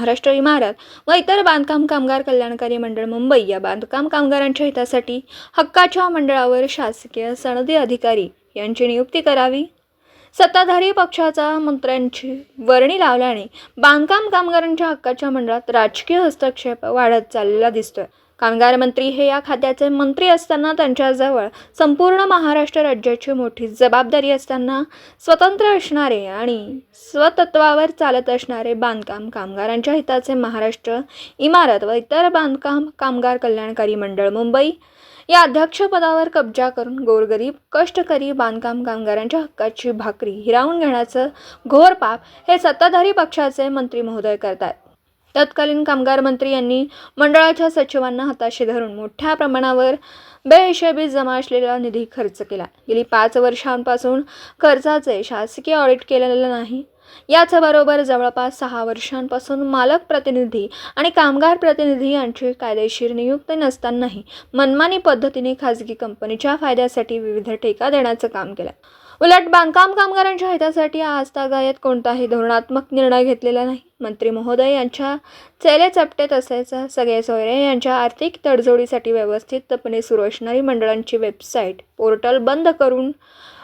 महाराष्ट्र इमारत व इतर बांधकाम कामगार कल्याणकारी मंडळ मुंबई या बांधकाम कामगारांच्या हितासाठी हक्काच्या मंडळावर शासकीय सनदी अधिकारी यांची नियुक्ती करावी. सत्ताधारी पक्षाचा मंत्र्यांची वर्णी लावल्याने बांधकाम कामगारांच्या हक्काच्या मंडळात राजकीय हस्तक्षेप वाढत चाललेला दिसतोय. कामगार मंत्री हे या खात्याचे मंत्री असताना त्यांच्याजवळ संपूर्ण महाराष्ट्र राज्याची मोठी जबाबदारी असताना स्वतंत्र असणारे आणि स्वतत्वावर चालत असणारे बांधकाम कामगारांच्या हिताचे महाराष्ट्र इमारत व इतर बांधकाम कामगार कल्याणकारी मंडळ मुंबई या अध्यक्षपदावर कब्जा करून गोरगरीब कष्टकरी बांधकाम कामगारांच्या हक्काची भाकरी हिरावून घेण्याचं घोर पाप हे सत्ताधारी पक्षाचे मंत्री महोदय करतात. तत्कालीन कामगार मंत्री यांनी मंडळाच्या सचिवांना हाताशी धरून मोठ्या प्रमाणावर बेहिशेबी जमा असलेला निधी खर्च केला. गेली पाच वर्षांपासून खर्चाचे शासकीय ऑडिट केलेलं नाही. याचबरोबर जवळपास सहा वर्षांपासून मालक प्रतिनिधी आणि कामगार प्रतिनिधी यांची कायदेशीर नियुक्ती नसतानाही मनमानी पद्धतीने खाजगी कंपनीच्या फायद्यासाठी विविध ठेका देण्याचं काम केलं. उलट बांधकाम कामगारांच्या हितासाठी आजतागायत कोणताही धोरणात्मक निर्णय घेतलेला नाही. मंत्री महोदय यांच्या चेले चपटेत असायचा सगळे सोयरे यांच्या आर्थिक तडजोडीसाठी व्यवस्थितपणे सुरू असणारी मंडळांची वेबसाईट पोर्टल बंद करून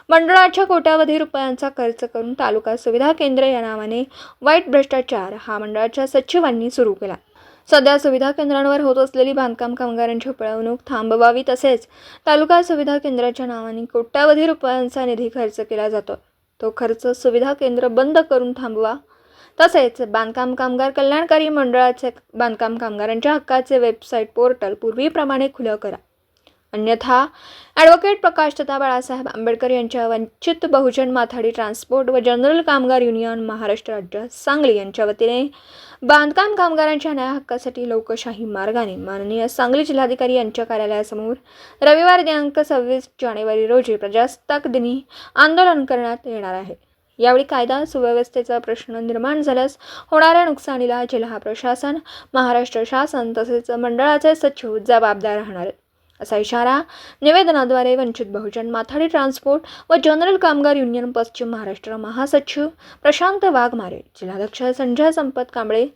मंडळाच्या कोट्यावधी रुपयांचा खर्च करून तालुका सुविधा केंद्र या नावाने वाईट भ्रष्टाचार हा मंडळाच्या सचिवांनी सुरू केला. सध्या सुविधा केंद्रांवर होत असलेली बांधकाम कामगारांची पळवणूक थांबवावी तसेच तालुका सुविधा केंद्राच्या नावाने कोट्यावधी रुपयांचा निधी खर्च केला जातो. तो खर्च सुविधा केंद्र बंद करून थांबवा. तसेच बांधकाम कामगार कल्याणकारी मंडळाचे बांधकाम कामगारांच्या हक्काचे वेबसाईट पोर्टल पूर्वीप्रमाणे खुलं करा. अन्यथा ॲडव्होकेट प्रकाश तथा बाळासाहेब आंबेडकर यांच्या वंचित बहुजन माथाडी ट्रान्सपोर्ट व जनरल कामगार युनियन महाराष्ट्र राज्य सांगली यांच्या वतीने बांधकाम कामगारांच्या न्याय हक्कासाठी लोकशाही मार्गाने माननीय सांगली जिल्हाधिकारी यांच्या कार्यालयासमोर रविवार दिनांक सव्वीस जानेवारी रोजी प्रजासत्ताक दिनी आंदोलन करण्यात येणार आहे. यावेळी कायदा सुव्यवस्थेचा प्रश्न निर्माण झाल्यास होणाऱ्या नुकसानीला जिल्हा प्रशासन महाराष्ट्र शासन तसेच मंडळाचे सचिव जबाबदार राहणार आहेत. असा इशारा निवेदनाद्वारे वंचित बहुजन माथाडी ट्रान्सपोर्ट व जनरल कामगार युनियन पश्चिम महाराष्ट्र महासचिव प्रशांत वाघमारे जिल्हाध्यक्ष संजय संपत कांबळे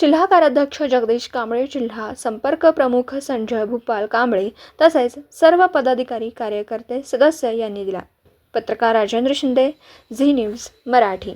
जिल्हा कार्याध्यक्ष जगदीश कांबळे जिल्हा संपर्क प्रमुख संजय भूपाल कांबळे तसेच सर्व पदाधिकारी कार्यकर्ते सदस्य यांनी दिला. पत्रकार राजेंद्र शिंदे झी न्यूज मराठी.